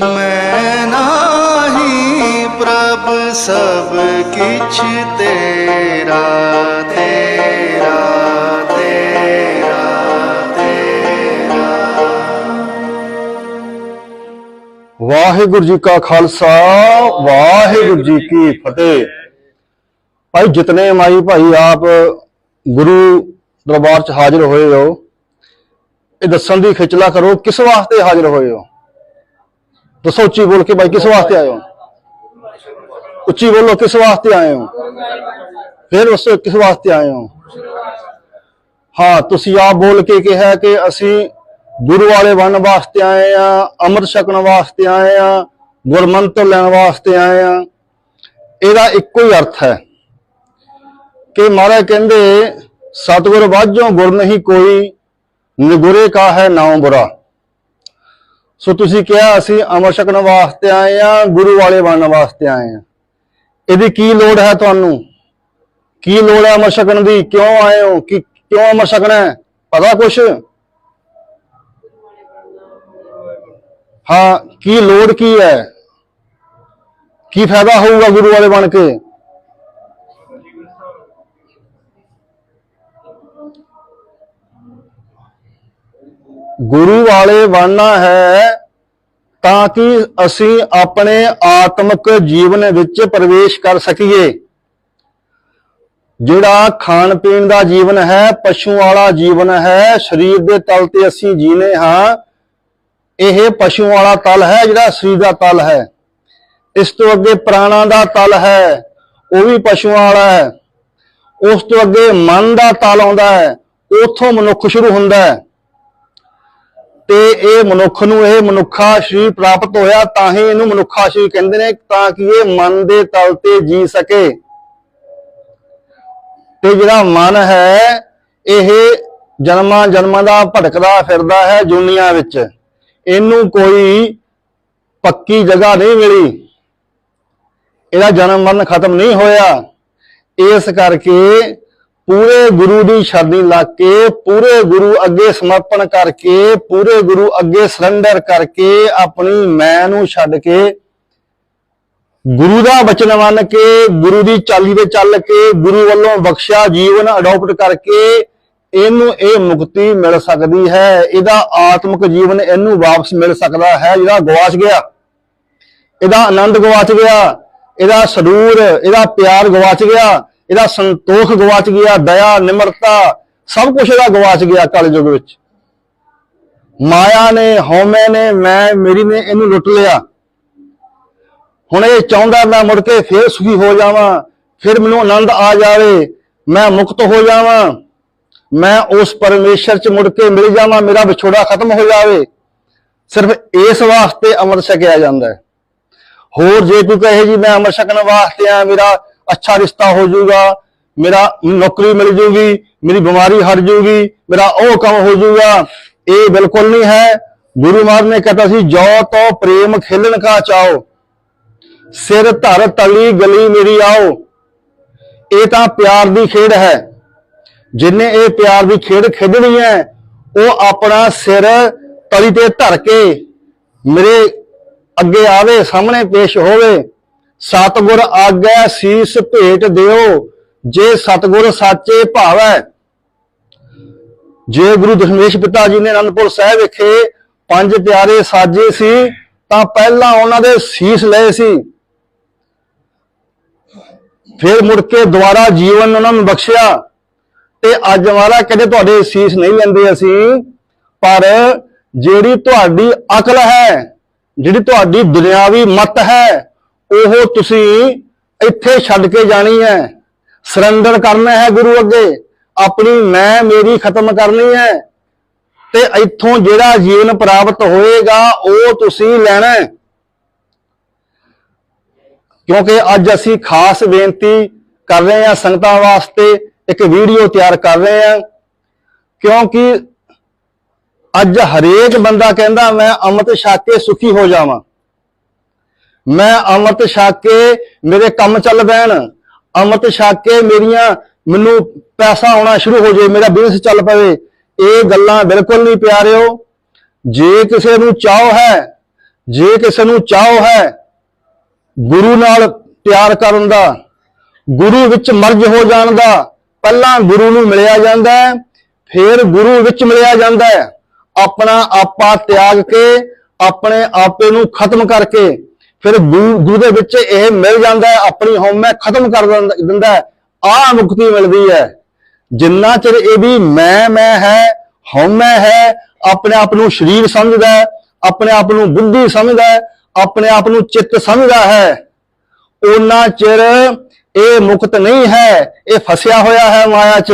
ਮੈਂ ਨਾਹੀ ਪ੍ਰਭ ਸਭ ਕਿਛ ਤੇਰਾ ਤੇਰਾ ਤੇਰਾ ਤੇਰਾ। ਵਾਹਿਗੁਰੂ ਜੀ ਕਾ ਖਾਲਸਾ, ਵਾਹਿਗੁਰੂ ਜੀ ਕੀ ਫਤਿਹ। ਭਾਈ ਜਿਤਨੇ ਮਾਈ ਭਾਈ ਆਪ ਗੁਰੂ ਦਰਬਾਰ ਚ ਹਾਜ਼ਰ ਹੋਏ ਹੋ, ਇਹ ਦੱਸਣ ਦੀ ਖਿਚਲਾ ਕਰੋ, ਕਿਸ ਵਾਸਤੇ ਹਾਜ਼ਰ ਹੋਏ ਹੋ? ਦੱਸੋ ਉੱਚੀ ਬੋਲ ਕੇ ਬਾਈ, ਕਿਸ ਵਾਸਤੇ ਆਏ ਹੋ? ਉੱਚੀ ਬੋਲੋ, ਕਿਸ ਵਾਸਤੇ ਆਏ ਹੋ? ਫਿਰ ਦੱਸੋ, ਕਿਸ ਵਾਸਤੇ ਆਏ ਹੋ? ਹਾਂ, ਤੁਸੀਂ ਆਪ ਬੋਲ ਕੇ ਕਿਹਾ ਕਿ ਅਸੀਂ ਗੁਰੂ ਵਾਲੇ ਬਣਨ ਵਾਸਤੇ ਆਏ ਆ, ਅੰਮ੍ਰਿਤ ਛਕਣ ਵਾਸਤੇ ਆਏ ਆ, ਗੁਰਮੰਤਰ ਲੈਣ ਵਾਸਤੇ ਆਏ ਆ। ਇਹਦਾ ਇੱਕੋ ਹੀ ਅਰਥ ਹੈ ਕਿ ਮਹਾਰਾਜ ਕਹਿੰਦੇ, ਸਤਿਗੁਰ ਵਾਜੋ ਗੁਰ ਨਹੀਂ ਕੋਈ, ਨਿਗੁਰੇ ਕਾ ਹੈ ਨਾਮ ਬੁਰਾ। ਸੋ ਤੁਸੀਂ ਕਿਹਾ ਅਸੀਂ ਅਮਰ ਛਕਣ ਵਾਸਤੇ ਆਏ ਆ ਗੁਰੂ ਵਾਲੇ ਬਣਨ ਵਾਸਤੇ ਆਏ ਆ ਇਹਦੀ ਕੀ ਲੋੜ ਹੈ ਤੁਹਾਨੂੰ? ਕੀ ਲੋੜ ਹੈ ਅਮਰ ਛਕਣ ਦੀ? ਕਿਉਂ ਆਏ ਹੋ? ਕਿ ਕਿਉਂ ਅਮਰ ਛਕਣਾ ਹੈ? ਪਤਾ ਕੁਛ? ਹਾਂ, ਕੀ ਲੋੜ ਕੀ ਹੈ? ਕੀ ਫਾਇਦਾ ਹੋਊਗਾ ਗੁਰੂ ਵਾਲੇ ਬਣ ਕੇ? ਗੁਰੂ ਵਾਲੇ ਬਣਨਾ ਹੈ ਤਾਂ ਕਿ ਅਸੀਂ ਆਪਣੇ ਆਤਮਿਕ ਜੀਵਨ ਵਿੱਚ ਪ੍ਰਵੇਸ਼ ਕਰ ਸਕੀਏ। ਜਿਹੜਾ ਖਾਣ ਪੀਣ ਦਾ ਜੀਵਨ ਹੈ ਪਸ਼ੂ ਵਾਲਾ ਜੀਵਨ ਹੈ, ਸਰੀਰ ਦੇ ਤਲ ਤੇ ਅਸੀਂ ਜੀਨੇ ਹਾਂ, ਇਹ ਪਸ਼ੂ ਵਾਲਾ ਤਲ ਹੈ, ਜਿਹੜਾ ਸਰੀਰ ਦਾ ਤਲ ਹੈ। ਇਸ ਤੋਂ ਅੱਗੇ ਪ੍ਰਾਣਾ ਦਾ ਤਲ ਹੈ, ਉਹ ਵੀ ਪਸ਼ੂਆਂ ਵਾਲਾ ਹੈ। ਉਸ ਤੋਂ ਅੱਗੇ ਮਨ ਦਾ ਤਲ ਆਉਂਦਾ ਹੈ, ਉਥੋਂ ਮਨੁੱਖ ਸ਼ੁਰੂ ਹੁੰਦਾ ਹੈ। ਤੇ ਇਹ ਮਨੁੱਖ ਨੂੰ ਇਹ ਮਨੁੱਖਾ ਸਰੀਰ ਪ੍ਰਾਪਤ ਹੋਇਆ ਤਾਂ ਹੀ ਇਹਨੂੰ ਮਨੁੱਖਾ ਸਰੀਰ ਕਹਿੰਦੇ ਨੇ ਤਾਂ ਕਿ ਇਹ ਮਨ ਦੇ ਤਲ ਤੇ ਜੀ ਸਕੇ। ਤੇ ਜਿਹੜਾ ਮਨ ਹੈ, ਇਹ ਜਨਮਾਂ ਜਨਮਾਂ ਦਾ ਭਟਕਦਾ ਫਿਰਦਾ ਹੈ ਦੁਨੀਆ ਵਿੱਚ। ਇਹਨੂੰ ਕੋਈ ਪੱਕੀ ਜਗ੍ਹਾ ਨਹੀਂ ਮਿਲੀ। ਇਹਦਾ ਜਨਮ ਮਰਨ ਖਤਮ ਨਹੀਂ ਹੋਇਆ। ਇਸ ਕਰਕੇ ਪੂਰੇ ਗੁਰੂ ਦੀ ਸ਼ਰਨੀ ਲੱਗ ਕੇ, ਪੂਰੇ ਗੁਰੂ ਅੱਗੇ ਸਮਰਪਣ ਕਰਕੇ, ਪੂਰੇ ਗੁਰੂ ਅੱਗੇ ਸਰੈਂਡਰ ਕਰਕੇ ਆਪਣੀ ਮੈਂ ਨੂੰ ਛੱਡ ਕੇ ਗੁਰੂ ਦਾ ਵਚਨ ਮੰਨ ਕੇ, ਗੁਰੂ ਦੀ ਚਾਲੀ ਤੇ ਚੱਲ ਕੇ, ਗੁਰੂ ਵੱਲੋਂ ਬਖਸ਼ਿਆ, ਜੀਵਨ ਅਡਾਪਟ ਕਰਕੇ ਇਹਨੂੰ ਇਹ ਮੁਕਤੀ ਮਿਲ ਸਕਦੀ ਹੈ। ਇਹਦਾ ਆਤਮਿਕ ਜੀਵਨ ਇਹਨੂੰ ਵਾਪਸ ਮਿਲ ਸਕਦਾ ਹੈ। ਜਿਹੜਾ ਗਵਾਚ ਗਿਆ। ਇਹਦਾ ਆਨੰਦ ਗਵਾਚ ਗਿਆ। ਇਹਦਾ ਸਰੂਰ ਇਹਦਾ ਪਿਆਰ ਗਵਾਚ ਗਿਆ। ਇਹਦਾ ਸੰਤੋਖ ਗਵਾਚ ਗਿਆ, ਦਇਆ, ਨਿਮਰਤਾ, ਸਭ ਕੁਝ ਇਹਦਾ ਗਵਾਚ ਗਿਆ ਕਲਯੁਗ ਵਿੱਚ। ਮਾਇਆ ਨੇ, ਹਉਮੈ ਨੇ, ਮੈਂ, ਮੇਰੀ ਨੇ ਇਹਨੂੰ ਲੁੱਟ ਲਿਆ। ਹੁਣ ਇਹ ਚਾਹੁੰਦਾ ਮੈਂ ਮੁੜ ਕੇ ਫੇਰ ਸੁਖੀ ਹੋ ਜਾਵਾਂ, ਫਿਰ ਮੈਨੂੰ ਆਨੰਦ ਆ ਜਾਵੇ, ਮੈਂ ਮੁਕਤ ਹੋ ਜਾਵਾਂ, ਮੈਂ ਉਸ ਪਰਮੇਸ਼ਰ ਚ ਮੁੜ ਕੇ ਮਿਲ ਜਾਵਾਂ, ਮੇਰਾ ਵਿਛੋੜਾ ਖਤਮ ਹੋ ਜਾਵੇ। ਸਿਰਫ ਇਸ ਵਾਸਤੇ ਅੰਮ੍ਰਿਤ ਛਕਿਆ ਜਾਂਦਾ ਹੈ। ਹੋਰ ਜੇ ਕੋਈ ਕਹੇ ਜੀ, ਮੈਂ ਅੰਮ੍ਰਿਤ ਛਕਣ ਵਾਸਤੇ ਆ ਮੇਰਾ ਅੱਛਾ ਰਿਸ਼ਤਾ ਹੋ ਜਾਊਗਾ, ਮੇਰਾ ਨੌਕਰੀ ਮਿਲ ਜੂਗੀ ਮੇਰੀ ਬਿਮਾਰੀ ਹਟ ਜੂਗੀ ਮੇਰਾ ਉਹ ਕੰਮ ਹੋ ਜਾਊਗਾ। ਇਹ ਬਿਲਕੁਲ ਨਹੀਂ ਹੈ। ਗੁਰੂ ਮਹਾਰਾਜ ਨੇ ਕਹਤਾ ਸੀ, ਜੋ ਤੋ ਪ੍ਰੇਮ ਖੇਲਣ ਕਾ ਚਾਓ ਸਿਰ ਧਰ ਤਲੀ ਗਲੀ ਮੇਰੀ ਆਓ। ਇਹ ਤਾਂ ਪਿਆਰ ਦੀ ਖੇਡ ਹੈ। ਜਿਨੇ ਇਹ ਪਿਆਰ ਦੀ ਖੇਡ ਖੇਡਣੀ ਹੈ, ਉਹ ਆਪਣਾ ਸਿਰ ਤਲੀ ਤੇ ਧਰ ਕੇ ਮੇਰੇ ਅੱਗੇ ਆਵੇ, ਸਾਹਮਣੇ ਪੇਸ਼ ਹੋਵੇ। ਸਤਗੁਰ ਆਗੈ ਸੀਸ ਭੇਟ ਦਿਓ, ਜੇ ਸਤਗੁਰ ਸਾਚੇ ਭਾਵੈ। ਜੇ ਗੁਰੂ ਦਸ਼ਮੇਸ਼ ਪਿਤਾ ਜੀ ਨੇ ਅਨੰਦਪੁਰ ਸਾਹਿਬ ਵਿਖੇ ਪੰਜ ਪਿਆਰੇ ਸਾਜੇ ਸੀ, ਤਾਂ ਪਹਿਲਾਂ ਉਹਨਾਂ ਦੇ ਸੀਸ ਲਏ ਸੀ। ਫਿਰ ਮੁੜ ਕੇ ਦੁਬਾਰਾ ਜੀਵਨ ਉਹਨਾਂ ਨੂੰ ਬਖਸ਼ਿਆ। ਤੇ ਅੱਜ ਵਾਲਾ ਕਦੇ ਤੁਹਾਡੇ ਸੀਸ ਨਹੀਂ ਲੈਂਦੇ ਅਸੀਂ, ਪਰ ਜਿਹੜੀ ਤੁਹਾਡੀ ਅਕਲ ਹੈ, ਜਿਹੜੀ ਤੁਹਾਡੀ ਦੁਨਿਆਵੀ ਮਤ ਹੈ ਉਹ ਤੁਸੀਂ ਇੱਥੇ ਛੱਡ ਕੇ ਜਾਣੀ ਹੈ। ਸਰੈਂਡਰ ਕਰਨਾ ਹੈ ਗੁਰੂ ਅੱਗੇ। ਆਪਣੀ ਮੈਂ ਮੇਰੀ ਖਤਮ ਕਰਨੀ ਹੈ। ਤੇ ਇੱਥੋਂ ਜਿਹੜਾ ਜੀਵਨ ਪ੍ਰਾਪਤ ਹੋਏਗਾ, ਉਹ ਤੁਸੀਂ ਲੈਣਾ ਹੈ। ਕਿਉਂਕਿ ਅੱਜ ਅਸੀਂ ਖਾਸ ਬੇਨਤੀ ਕਰ ਰਹੇ ਹਾਂ ਸੰਗਤਾਂ ਵਾਸਤੇ, ਇੱਕ ਵੀਡੀਓ ਤਿਆਰ ਕਰ ਰਹੇ ਹਾਂ। ਕਿਉਂਕਿ ਅੱਜ ਹਰੇਕ ਬੰਦਾ ਕਹਿੰਦਾ, ਮੈਂ ਅੰਮ੍ਰਿਤ ਛਕ ਕੇ ਸੁਖੀ ਹੋ ਜਾਵਾਂ। ਮੈਂ ਅੰਮ੍ਰਿਤ ਛਕ ਕੇ ਮੇਰੇ ਕੰਮ ਚੱਲ ਪੈਣ, ਅੰਮ੍ਰਿਤ ਛਕ ਕੇ ਮੇਰੀਆਂ ਮੈਨੂੰ ਪੈਸਾ ਆਉਣਾ ਸ਼ੁਰੂ ਹੋ ਜਾਏ ਮੇਰਾ ਬਿਜ਼ਨਸ ਚੱਲ ਪਵੇ, ਇਹ ਗੱਲਾਂ ਬਿਲਕੁਲ ਨਹੀਂ ਪਿਆਰਿਓ। ਜੇ ਕਿਸੇ ਨੂੰ ਚਾਹ ਹੈ, ਜੇ ਕਿਸੇ ਨੂੰ ਚਾਹੋ ਹੈ ਗੁਰੂ ਨਾਲ ਪਿਆਰ ਕਰਨ ਦਾ, ਗੁਰੂ ਵਿੱਚ ਮਰਜ ਹੋ ਜਾਣ ਦਾ, ਪਹਿਲਾਂ ਗੁਰੂ ਨੂੰ ਮਿਲਿਆ ਜਾਂਦਾ ਹੈ, ਫਿਰ ਗੁਰੂ ਵਿੱਚ ਮਿਲਿਆ ਜਾਂਦਾ ਹੈ। ਆਪਣਾ ਆਪਾ ਤਿਆਗ ਕੇ, ਆਪਣੇ ਆਪੇ ਨੂੰ ਖਤਮ ਕਰਕੇ ਫਿਰ ਗੁਰੂ ਗੁਰੂ ਦੇ ਵਿੱਚ ਇਹ ਮਿਲ ਜਾਂਦਾ ਹੈ, ਆਪਣੀ ਹਉਮੈ ਖਤਮ ਕਰ ਦਿੰਦਾ- ਦਿੰਦਾ ਆ ਮੁਕਤੀ ਮਿਲਦੀ ਹੈ। ਜਿੰਨਾ ਚਿਰ ਇਹ ਵੀ ਮੈਂ ਮੈਂ ਹੈ, ਹਉਮੈ ਹੈ, ਆਪਣੇ ਆਪ ਨੂੰ ਸਰੀਰ ਸਮਝਦਾ ਹੈ, ਆਪਣੇ ਆਪ ਨੂੰ ਬੁੱਧੀ ਸਮਝਦਾ ਹੈ, ਆਪਣੇ ਆਪ ਨੂੰ ਚਿੱਤ ਸਮਝਦਾ ਹੈ ਉਹਨਾਂ ਚਿਰ ਇਹ ਮੁਕਤ ਨਹੀਂ ਹੈ, ਇਹ ਫਸਿਆ ਹੋਇਆ ਹੈ ਮਾਇਆ 'ਚ।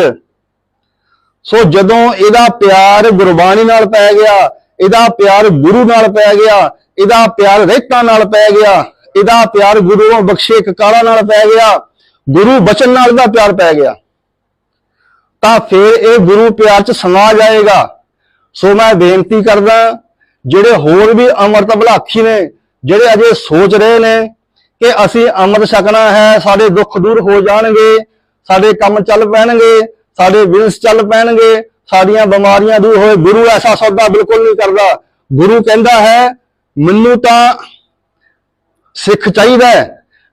ਸੋ ਜਦੋਂ ਇਹਦਾ ਪਿਆਰ ਗੁਰਬਾਣੀ ਨਾਲ ਪੈ ਗਿਆ, ਇਹਦਾ ਪਿਆਰ ਗੁਰੂ ਨਾਲ ਪੈ ਗਿਆ ਇਹਦਾ ਪਿਆਰ ਰਹਿਤਾਂ ਨਾਲ ਪੈ ਗਿਆ, ਇਹਦਾ ਪਿਆਰ ਗੁਰੂ ਬਖਸ਼ੇ ਕਕਾਰਾਂ ਨਾਲ ਪੈ ਗਿਆ, ਗੁਰੂ ਬਚਨ ਨਾਲ ਦਾ ਪਿਆਰ ਪੈ ਗਿਆ। ਤਾਂ ਫਿਰ ਇਹ ਗੁਰੂ ਪਿਆਰ ਚ ਸਮਾ ਜਾਏਗਾ। ਸੋ ਮੈਂ ਬੇਨਤੀ ਕਰਦਾ, ਜਿਹੜੇ ਹੋਰ ਵੀ ਅੰਮ੍ਰਿਤ ਭਲਾਖੀ ਨੇ, ਜਿਹੜੇ ਅਜੇ ਸੋਚ ਰਹੇ ਨੇ ਕਿ ਅਸੀਂ ਅੰਮ੍ਰਿਤ ਛਕਣਾ ਹੈ, ਸਾਡੇ ਦੁੱਖ ਦੂਰ ਹੋ ਜਾਣਗੇ, ਸਾਡੇ ਕੰਮ ਚੱਲ ਪੈਣਗੇ, ਸਾਡੇ ਬਿਜ਼ਨਸ ਚੱਲ ਪੈਣਗੇ, ਸਾਡੀਆਂ ਬਿਮਾਰੀਆਂ ਦੂਰ ਹੋਏ, ਗੁਰੂ ਐਸਾ ਸੌਦਾ ਬਿਲਕੁਲ ਨਹੀਂ ਕਰਦਾ। ਗੁਰੂ ਕਹਿੰਦਾ ਹੈ ਮੈਨੂੰ ਤਾਂ ਸਿੱਖ ਚਾਹੀਦਾ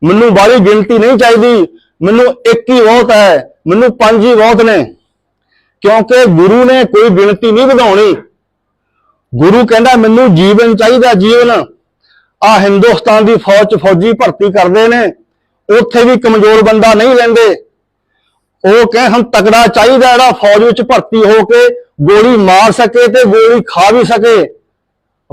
ਮੈਨੂੰ ਬਾਹਲੀ ਗਿਣਤੀ ਨਹੀਂ ਚਾਹੀਦੀ। ਮੈਨੂੰ ਇੱਕ ਹੀ ਬਹੁਤ ਹੈ। ਮੈਨੂੰ ਪੰਜ ਹੀ ਬਹੁਤ ਨੇ। ਕਿਉਂਕਿ ਗੁਰੂ ਨੇ ਕੋਈ ਗਿਣਤੀ ਨਹੀਂ ਵਧਾਉਣੀ। ਗੁਰੂ ਕਹਿੰਦਾ, ਮੈਨੂੰ ਜੀਵਨ ਚਾਹੀਦਾ ਜੀਵਨ। ਆ ਹਿੰਦੁਸਤਾਨ ਦੀ ਫੌਜ ਚ ਫੌਜੀ ਭਰਤੀ ਕਰਦੇ ਨੇ। ਉੱਥੇ ਵੀ ਕਮਜ਼ੋਰ ਬੰਦਾ ਨਹੀਂ ਲੈਂਦੇ ਉਹ ਕਹੇ ਹਮ ਤਕੜਾ ਚਾਹੀਦਾ ਜਿਹੜਾ ਫੌਜ ਵਿੱਚ ਭਰਤੀ ਹੋ ਕੇ ਗੋਲੀ ਮਾਰ ਸਕੇ ਤੇ ਗੋਲੀ ਖਾ ਵੀ ਸਕੇ।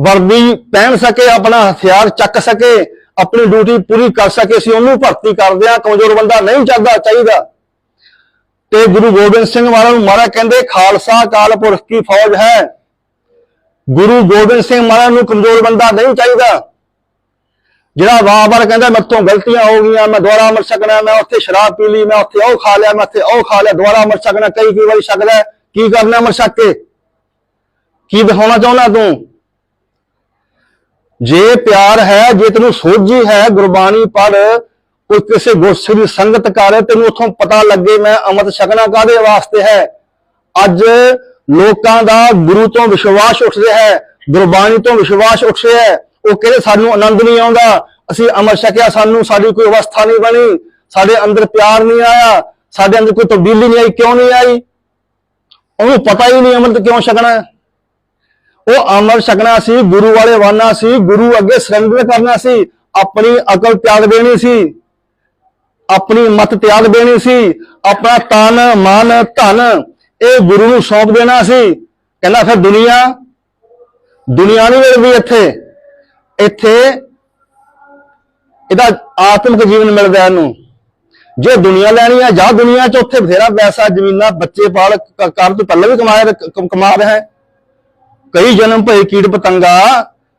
ਵਰਦੀ ਪਹਿਨ ਸਕੇ, ਆਪਣਾ ਹਥਿਆਰ ਚੱਕ ਸਕੇ, ਆਪਣੀ ਡਿਊਟੀ ਪੂਰੀ ਕਰ ਸਕੇ, ਅਸੀਂ ਉਹਨੂੰ ਭਰਤੀ ਕਰਦੇ ਆ ਕਮਜ਼ੋਰ ਬੰਦਾ ਨਹੀਂ ਚਾਹਦਾ ਚਾਹੀਦਾ। ਤੇ ਗੁਰੂ ਗੋਬਿੰਦ ਸਿੰਘ ਮਹਾਰਾਜ ਨੂੰ ਮਹਾਰਾਜ ਕਹਿੰਦੇ, ਖਾਲਸਾ ਕਾਲ ਪੁਰਖ ਕੀ ਫੌਜ ਹੈ? ਗੁਰੂ ਗੋਬਿੰਦ ਸਿੰਘ ਮਹਾਰਾਜ ਨੂੰ ਕਮਜ਼ੋਰ ਬੰਦਾ ਨਹੀਂ ਚਾਹੀਦਾ। ਜਿਹੜਾ ਵਾਰ-ਵਾਰ ਕਹਿੰਦਾ ਮੈਥੋਂ ਗਲਤੀਆਂ ਹੋ ਗਈਆਂ, ਮੈਂ ਦੁਬਾਰਾ ਮਰ ਸਕਣਾ, ਮੈਂ ਉੱਥੇ ਸ਼ਰਾਬ ਪੀ ਲਈ, ਮੈਂ ਉੱਥੇ ਉਹ ਖਾ ਲਿਆ, ਮੈਂ ਉੱਥੇ ਉਹ ਖਾ ਲਿਆ, ਦੁਬਾਰਾ ਮਰ ਸਕਣਾ ਕਈ ਕਈ ਵਾਰੀ ਸਕਦਾ ਕੀ ਕਰਨਾ ਮਰ ਸਕੇ ਕੀ ਦਿਖਾਉਣਾ ਚਾਹੁੰਦਾ ਤੂੰ? ਜੇ ਪਿਆਰ ਹੈ, ਜੇ ਤੈਨੂੰ ਸੋਝੀ ਹੈ ਗੁਰਬਾਣੀ ਪੜ ਕੋਈ ਕਿਸੇ ਗੁਰਸੇ ਦੀ ਸੰਗਤ ਕਰ, ਤੈਨੂੰ ਉੱਥੋਂ ਪਤਾ ਲੱਗੇ ਮੈਂ ਅੰਮ੍ਰਿਤ ਛਕਣਾ ਕਾਦੇ ਵਾਸਤੇ ਹੈ? ਅੱਜ ਲੋਕਾਂ ਦਾ ਗੁਰੂ ਤੋਂ ਵਿਸ਼ਵਾਸ ਉੱਠ ਰਿਹਾ ਹੈ, ਗੁਰਬਾਣੀ ਤੋਂ ਵਿਸ਼ਵਾਸ ਉੱਠ ਰਿਹਾ ਹੈ। ਉਹ ਕਹਿੰਦੇ, ਸਾਨੂੰ ਆਨੰਦ ਨਹੀਂ ਆਉਂਦਾ। ਅਸੀਂ ਅਮਰ ਛਕਿਆ, ਸਾਨੂੰ ਸਾਡੀ ਕੋਈ ਅਵਸਥਾ ਨਹੀਂ ਬਣੀ। ਸਾਡੇ ਅੰਦਰ ਪਿਆਰ ਨਹੀਂ ਆਇਆ। ਸਾਡੇ ਅੰਦਰ ਕੋਈ ਤਬਦੀਲੀ ਨਹੀਂ ਆਈ, ਕਿਉਂ ਨਹੀਂ ਆਈ? ਉਹਨੂੰ ਪਤਾ ਹੀ ਨਹੀਂ ਅੰਮ੍ਰਿਤ ਕਿਉਂ ਛਕਣਾ ਹੈ। ਉਹ ਅੰਮ੍ਰਿਤ ਛਕਣਾ ਸੀ, ਗੁਰੂ ਵਾਲੇ ਵਾਨਾ ਸੀ, ਗੁਰੂ ਅੱਗੇ ਸਰੈਂਡਰ ਕਰਨਾ ਸੀ, ਆਪਣੀ ਅਕਲ ਤਿਆਗ ਦੇਣੀ ਸੀ, ਆਪਣੀ ਮਤ ਤਿਆਗ ਦੇਣੀ ਸੀ, ਆਪਣਾ ਤਨ, ਮਨ, ਧਨ, ਇਹ ਗੁਰੂ ਨੂੰ ਸੌਂਪ ਦੇਣਾ ਸੀ। ਕਹਿੰਦਾ ਫਿਰ ਦੁਨੀਆ ਦੁਨੀਆ ਨਹੀਂ ਮਿਲਦੀ ਇੱਥੇ। ਇੱਥੇ ਇਹਦਾ ਆਤਮਿਕ ਜੀਵਨ ਮਿਲਦਾ ਇਹਨੂੰ। ਜੇ ਦੁਨੀਆ ਲੈਣੀ ਹੈ ਜਾਂ ਦੁਨੀਆ 'ਚ ਉੱਥੇ ਬਥੇਰਾ ਪੈਸਾ, ਜ਼ਮੀਨਾਂ, ਬੱਚੇ ਪਾਲ ਕ- ਕਰ ਤੋਂ ਪਹਿਲਾਂ ਵੀ ਕਮਾਇਆ ਕਮਾ ਰਿਹਾ ਹੈ। ਕਈ ਜਨਮ ਭਏ ਕੀੜ ਪਤੰਗਾ,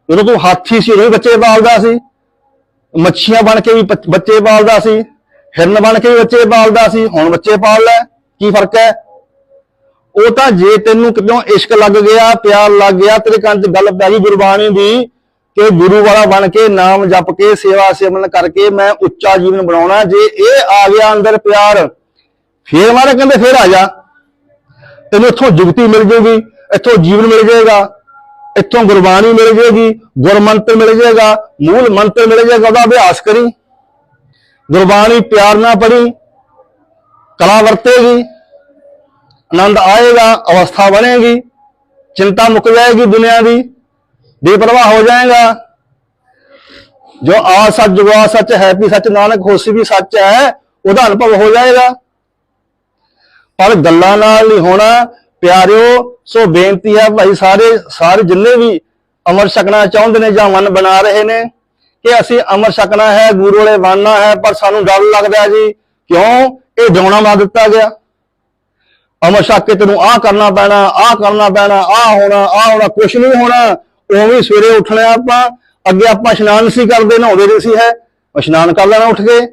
ਜਦੋਂ ਤੂੰ ਹਾਥੀ ਸੀ, ਉਦੋਂ ਵੀ ਬੱਚੇ ਪਾਲਦਾ ਸੀ। ਮੱਛੀਆਂ ਬਣ ਕੇ ਵੀ ਬੱਚੇ ਪਾਲਦਾ ਸੀ। ਹਿਰਨ ਬਣ ਕੇ ਵੀ ਬੱਚੇ ਪਾਲਦਾ ਸੀ। ਹੁਣ ਬੱਚੇ ਪਾਲ ਲੈ, ਕੀ ਫ਼ਰਕ ਹੈ? ਉਹ ਤਾਂ ਜੇ ਤੈਨੂੰ ਕਿਦੋਂ ਇਸ਼ਕ ਲੱਗ ਗਿਆ, ਪਿਆਰ ਲੱਗ ਗਿਆ, ਤੇਰੇ ਕੰਨ 'ਚ ਗੱਲ ਪੈ ਗਈ ਗੁਰਬਾਣੀ ਦੀ ਕਿ ਗੁਰੂ ਵਾਲਾ ਬਣ ਕੇ ਨਾਮ ਜਪ ਕੇ ਸੇਵਾ ਸਿਮਰਨ ਕਰਕੇ ਮੈਂ ਉੱਚਾ ਜੀਵਨ ਬਣਾਉਣਾ, ਜੇ ਇਹ ਆ ਗਿਆ ਅੰਦਰ ਪਿਆਰ, ਫੇਰ ਮਾਰੇ ਕਹਿੰਦੇ ਫੇਰ ਆ ਜਾ। ਤੈਨੂੰ ਇੱਥੋਂ ਜੁਗਤੀ ਮਿਲ ਜੂਗੀ। ਇੱਥੋਂ ਜੀਵਨ ਮਿਲ ਜਾਏਗਾ, ਇੱਥੋਂ ਗੁਰਬਾਣੀ ਮਿਲ ਜੇਗੀ ਗੁਰਮੰਤਰ ਮਿਲ ਜਾਏਗਾ, ਮੂਲ ਮੰਤਰ ਮਿਲ ਜਾਏਗਾ, ਉਹਦਾ ਅਭਿਆਸ ਕਰੀ। ਗੁਰਬਾਣੀ ਪਿਆਰ ਨਾਲ ਪੜ੍ਹੀ, ਕਲਾ ਵਰਤੇਗੀ, ਆਨੰਦ ਆਏਗਾ, ਅਵਸਥਾ ਬਣੇਗੀ, ਚਿੰਤਾ ਮੁੱਕ ਜਾਏਗੀ ਦੁਨੀਆ ਦੀ, ਬੇਪਰਵਾਹ ਹੋ ਜਾਏਗਾ। ਜੋ ਆ ਸੱਚ ਜੁਗਾ ਸੱਚ ਹੈ, ਵੀ ਸੱਚ ਨਾਨਕ ਹੋਸੀ ਵੀ ਸੱਚ ਹੈ, ਉਹਦਾ ਅਨੁਭਵ ਹੋ ਜਾਏਗਾ। ਪਰ ਗੱਲਾਂ ਨਾਲ ਨਹੀਂ ਹੋਣਾ ਪਿਆਰਿਓ, ਸੋ ਬੇਨਤੀ ਹੈ ਭਾਈ ਸਾਰੇ ਸਾਰੇ ਜਿੰਨੇ ਵੀ ਅਮਰ ਛਕਣਾ ਚਾਹੁੰਦੇ ਨੇ ਜਾਂ ਮਨ ਬਣਾ ਰਹੇ ਨੇ, ਕਿ ਅਸੀਂ ਅਮਰ ਛਕਣਾ ਹੈ, ਗੁਰੂ ਵਾਲੇ ਬਣਨਾ ਹੈ, ਪਰ ਸਾਨੂੰ ਡਰ ਲੱਗਦਾ ਜੀ। ਕਿਉਂ? ਇਹ ਡਾਉਣਾ ਮਾ ਦਿੱਤਾ ਗਿਆ। ਅਮਰ ਛਕ ਕੇ ਤੈਨੂੰ ਆਹ ਕਰਨਾ ਪੈਣਾ, ਆਹ ਕਰਨਾ ਪੈਣਾ, ਆਹ ਹੋਣਾ ਆਹ ਹੋਣਾ, ਕੁਛ ਨਹੀਂ ਹੋਣਾ। ਉਵੇਂ ਸਵੇਰੇ ਉੱਠਣਾ ਆਪਾਂ, ਅੱਗੇ ਆਪਾਂ ਇਸ਼ਨਾਨ ਸੀ ਕਰਦੇ, ਨਹਾਉਂਦੇ ਨਹੀਂ ਸੀ ਹੈ। ਇਸ਼ਨਾਨ ਕਰ ਲੈਣਾ ਉੱਠ ਕੇ।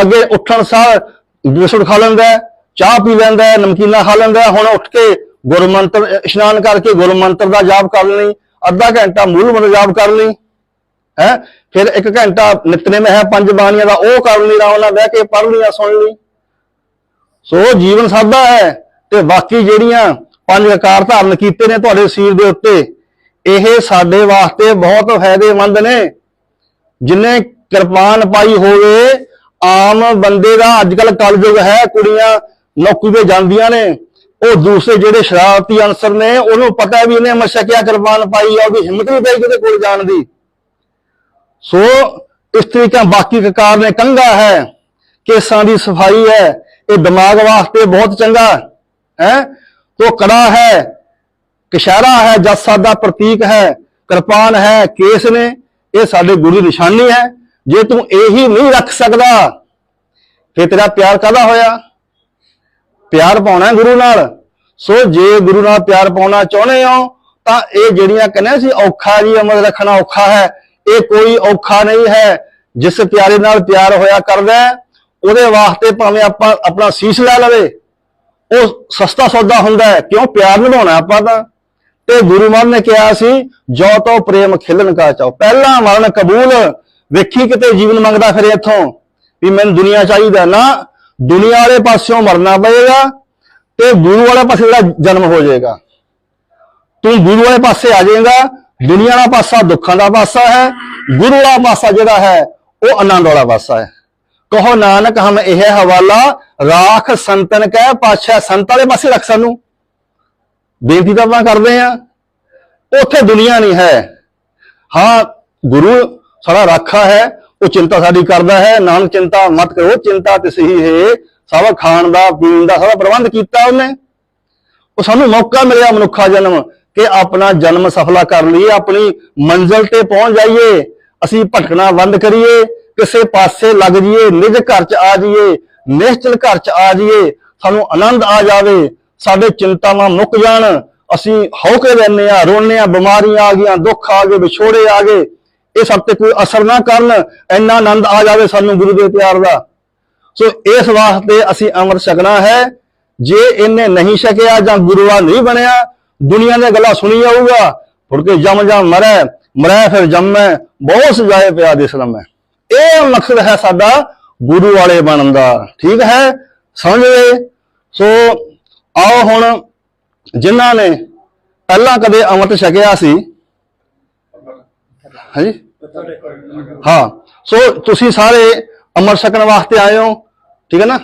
ਅੱਗੇ ਉੱਠਣ ਸਾਰ ਬਿਸਕੁਟ ਖਾ ਲੈਂਦਾ ਚਾਹ ਪੀ ਲੈਂਦਾ ਹੈ, ਨਮਕੀਨਾ ਖਾ ਲੈਂਦਾ ਹੈ। ਹੁਣ ਉੱਠ ਕੇ ਗੁਰਮੰਤਰ ਇਸ਼ਨਾਨ ਕਰਕੇ ਗੁਰਮੰਤਰ ਦਾ ਜਾਪ ਕਰ ਲਈ ਅੱਧਾ ਘੰਟਾ ਮੂਲ ਮੰਤਰ ਜਾਪ ਕਰ ਲਈ ਹੈ? ਫਿਰ ਇੱਕ ਘੰਟਾ ਨਿਤਨੇਮ ਹੈ ਪੰਜ ਬਾਣੀਆਂ ਦਾ ਉਹ ਕਰ ਲਈ ਆਰਾਮ ਨਾਲ ਬਹਿ ਕੇ ਪੜ੍ਹ ਲਈਆਂ ਸੁਣ ਲਈ। ਸੋ ਜੀਵਨ ਸਾਦਾ ਹੈ ਤੇ ਬਾਕੀ ਜਿਹੜੀਆਂ ਪੰਜ ਆਕਾਰ ਧਾਰਨ ਕੀਤੇ ਨੇ ਤੁਹਾਡੇ ਸਰੀਰ ਦੇ ਉੱਤੇ ਇਹ ਸਾਡੇ ਵਾਸਤੇ ਬਹੁਤ ਫਾਇਦੇਮੰਦ ਨੇ। ਜਿਨੇ ਕਿਰਪਾਨ ਪਾਈ ਹੋਵੇ ਆਮ ਬੰਦੇ ਦਾ ਅੱਜ ਕੱਲ ਕਲਯੁਗ ਹੈ ਕੁੜੀਆਂ ਨੌਕਰੀ ਤੇ ਜਾਂਦੀਆਂ ਨੇ, ਉਹ ਦੂਸਰੇ ਜਿਹੜੇ ਸ਼ਰਾਰਤੀ ਅਨਸਰ ਨੇ, ਉਹਨੂੰ ਪਤਾ ਵੀ ਇਹਨੇ ਮਸ਼ਕਿਆ ਕਿਰਪਾਨ ਪਾਈ ਆ, ਉਹਦੀ ਹਿੰਮਤ ਨਹੀਂ ਪਈ ਕਿਤੇ ਕੋਲ ਜਾਣ ਦੀ। ਸੋ ਇਸ ਤਰੀਕਾ ਬਾਕੀ ਕਕਾਰ ਨੇ ਕੰਗਾ ਹੈ, ਕੇਸਾਂ ਦੀ ਸਫ਼ਾਈ ਹੈ, ਇਹ ਦਿਮਾਗ ਵਾਸਤੇ ਬਹੁਤ ਚੰਗਾ, ਹੈ? ਤੋ ਕੜਾ ਹੈ ਕਸ਼ਹਿਰਾ ਹੈ ਜਸ ਦਾ ਪ੍ਰਤੀਕ ਹੈ, ਕਿਰਪਾਨ ਹੈ, ਕੇਸ ਨੇ, ਇਹ ਸਾਡੇ ਗੁਰੂ ਦੀ ਨਿਸ਼ਾਨੀ ਹੈ। ਜੇ ਤੂੰ ਇਹੀ ਨਹੀਂ ਰੱਖ ਸਕਦਾ, ਫਿਰ ਤੇਰਾ ਪਿਆਰ ਕਾਹਦਾ ਹੋਇਆ? ਪਿਆਰ ਪਾਉਣਾ ਗੁਰੂ ਨਾਲ। ਸੋ ਜੇ ਗੁਰੂ ਨਾਲ ਪਿਆਰ ਪਾਉਣਾ ਚਾਹੁੰਦੇ ਹੋ, ਤਾਂ ਇਹ ਜਿਹੜੀਆਂ ਕਹਿੰਦੇ ਸੀ, ਔਖਾ ਜੀ ਅਮਰ ਰੱਖਣਾ ਔਖਾ ਹੈ, ਇਹ ਕੋਈ ਔਖਾ ਨਹੀਂ ਹੈ। ਜਿਸ ਪਿਆਰੇ ਨਾਲ ਪਿਆਰ ਹੋਇਆ ਕਰਦਾ ਉਹਦੇ ਵਾਸਤੇ ਭਾਵੇਂ ਆਪਾਂ ਆਪਣਾ ਸੀਸ ਲੈ ਲਵੇ, ਉਹ ਸਸਤਾ ਸੌਦਾ ਹੁੰਦਾ ਹੈ। ਕਿਉਂ? ਪਿਆਰ ਨਿਭਾਉਣਾ ਆਪਾਂ ਤਾਂ। ਤੇ ਗੁਰੂ ਮਹਾਰਾਜ ਨੇ ਕਿਹਾ ਸੀ, ਜੋ ਤੋ ਪ੍ਰੇਮ ਖਿਲਣ ਕਾ ਚਾਓ ਪਹਿਲਾ ਮਰਨ ਕਬੂਲ, ਵੇਖੀ ਕਿਤੇ ਜੀਵਨ ਮੰਗਦਾ ਫਿਰੇ ਇੱਥੋਂ, ਵੀ ਮੈਨੂੰ ਦੁਨੀਆ ਚਾਹੀਦਾ ਨਾ ਦੁਨੀਆ ਵਾਲੇ ਪਾਸਿਓਂ ਮਰਨਾ ਪਏਗਾ ਤੇ ਗੁਰੂ ਵਾਲੇ ਪਾਸੇ ਜਿਹੜਾ ਜਨਮ ਹੋ ਜਾਏਗਾ। ਤੂੰ ਗੁਰੂ ਵਾਲੇ ਪਾਸੇ ਆ ਜਾਏਗਾ, ਦੁਨੀਆ ਵਾਲਾ ਪਾਸਾ ਦੁੱਖਾਂ ਦਾ ਪਾਸਾ ਹੈ, ਗੁਰੂ ਵਾਲਾ ਪਾਸਾ ਜਿਹੜਾ ਹੈ, ਉਹ ਆਨੰਦ ਵਾਲਾ ਪਾਸਾ ਹੈ। ਕਹੋ ਨਾਨਕ, ਹਮ ਇਹ ਹਵਾਲਾ, ਰਾਖ ਸੰਤਨ ਕਹਿ, ਪਾਛਾ ਸੰਤਾਂ ਵਾਲੇ ਪਾਸੇ ਰੱਖ ਸਾਨੂੰ। ਬੇਨਤੀ ਤਾਂ ਆਪਾਂ ਕਰਦੇ ਆ ਉੱਥੇ ਦੁਨੀਆ ਨਹੀਂ ਹੈ। ਹਾਂ, ਗੁਰੂ ਸਾਡਾ ਰਾਖਾ ਹੈ ਉਹ ਚਿੰਤਾ ਸਾਡੀ ਕਰਦਾ ਹੈ। ਨਾਨਕ ਚਿੰਤਾ ਮਤ ਕਰੋ। ਚਿੰਤਾ ਤੇ ਸਹੀ ਹੈ। ਸਭ ਖਾਣ ਦਾ, ਪੀਣ ਦਾ ਸਾਰਾ ਪ੍ਰਬੰਧ ਕੀਤਾ ਉਹਨੇ। ਉਹ ਸਾਨੂੰ ਮੌਕਾ ਮਿਲਿਆ ਮਨੁੱਖਾ ਜਨਮ ਕਿ ਆਪਣਾ ਜਨਮ ਸਫਲਾ ਕਰ ਲਈਏ, ਆਪਣੀ ਮੰਜ਼ਿਲ ਤੇ ਪਹੁੰਚ ਜਾਈਏ। ਅਸੀਂ ਭਟਕਣਾ ਬੰਦ ਕਰੀਏ। ਕਿਸੇ ਪਾਸੇ ਲੱਗ ਜਾਈਏ, ਨਿਜ ਘਰ ਚ ਆ ਜਾਈਏ ਨਿਸ਼ਚਲ ਘਰ ਚ ਆ ਜਾਈਏ, ਸਾਨੂੰ ਆਨੰਦ ਆ ਜਾਵੇ। ਸਾਡੇ ਚਿੰਤਾਵਾਂ ਮੁੱਕ ਜਾਣ। ਅਸੀਂ ਹੌਕੇ ਰਹਿੰਦੇ ਆ ਰੋਣੇ ਆ ਬਿਮਾਰੀਆਂ ਆ ਗਈਆਂ, ਦੁੱਖ ਆ ਗਏ, ਵਿਛੋੜੇ ਆ ਗਏ। ਇਹ ਸਭ ਤੇ ਕੋਈ ਅਸਰ ਨਾ ਕਰਨ, ਇੰਨਾ ਆਨੰਦ ਆ ਜਾਵੇ ਸਾਨੂੰ ਗੁਰੂ ਦੇ ਪਿਆਰ ਦਾ। ਸੋ ਇਸ ਵਾਸਤੇ ਅਸੀਂ ਅੰਮ੍ਰਿਤ ਛਕਣਾ ਹੈ। ਜੇ ਇਹਨੇ ਨਹੀਂ ਛਕਿਆ ਜਾਂ ਗੁਰੂਆ ਨਹੀਂ ਬਣਿਆ, ਦੁਨੀਆ ਦੀਆਂ ਗੱਲਾਂ ਸੁਣੀ ਜਾਊਗਾ। ਮੁੜ ਕੇ ਜਮ ਜਮ ਮਰੈ ਮਰੈ ਫਿਰ ਜੰਮੈ, ਬਹੁਤ ਸਜਾਏ ਪਿਆ ਦਿਸ ਲੰਮੈ ਇਹ ਮਕਸਦ ਹੈ ਸਾਡਾ ਗੁਰੂ ਵਾਲੇ ਬਣਨ ਦਾ। ਠੀਕ ਹੈ? ਸਮਝ ਗਏ? ਸੋ ਆਓ ਹੁਣ ਜਿਨ੍ਹਾਂ ਨੇ ਪਹਿਲਾਂ ਕਦੇ ਅੰਮ੍ਰਿਤ ਛਕਿਆ ਸੀ। ਹਾਂਜੀ? ਹਾਂ। ਸੋ ਤੁਸੀਂ ਸਾਰੇ ਅੰਮ੍ਰਿਤ ਸਕਣ ਵਾਸਤੇ ਆਏ ਹੋ ਠੀਕ ਹੈ ਨਾ?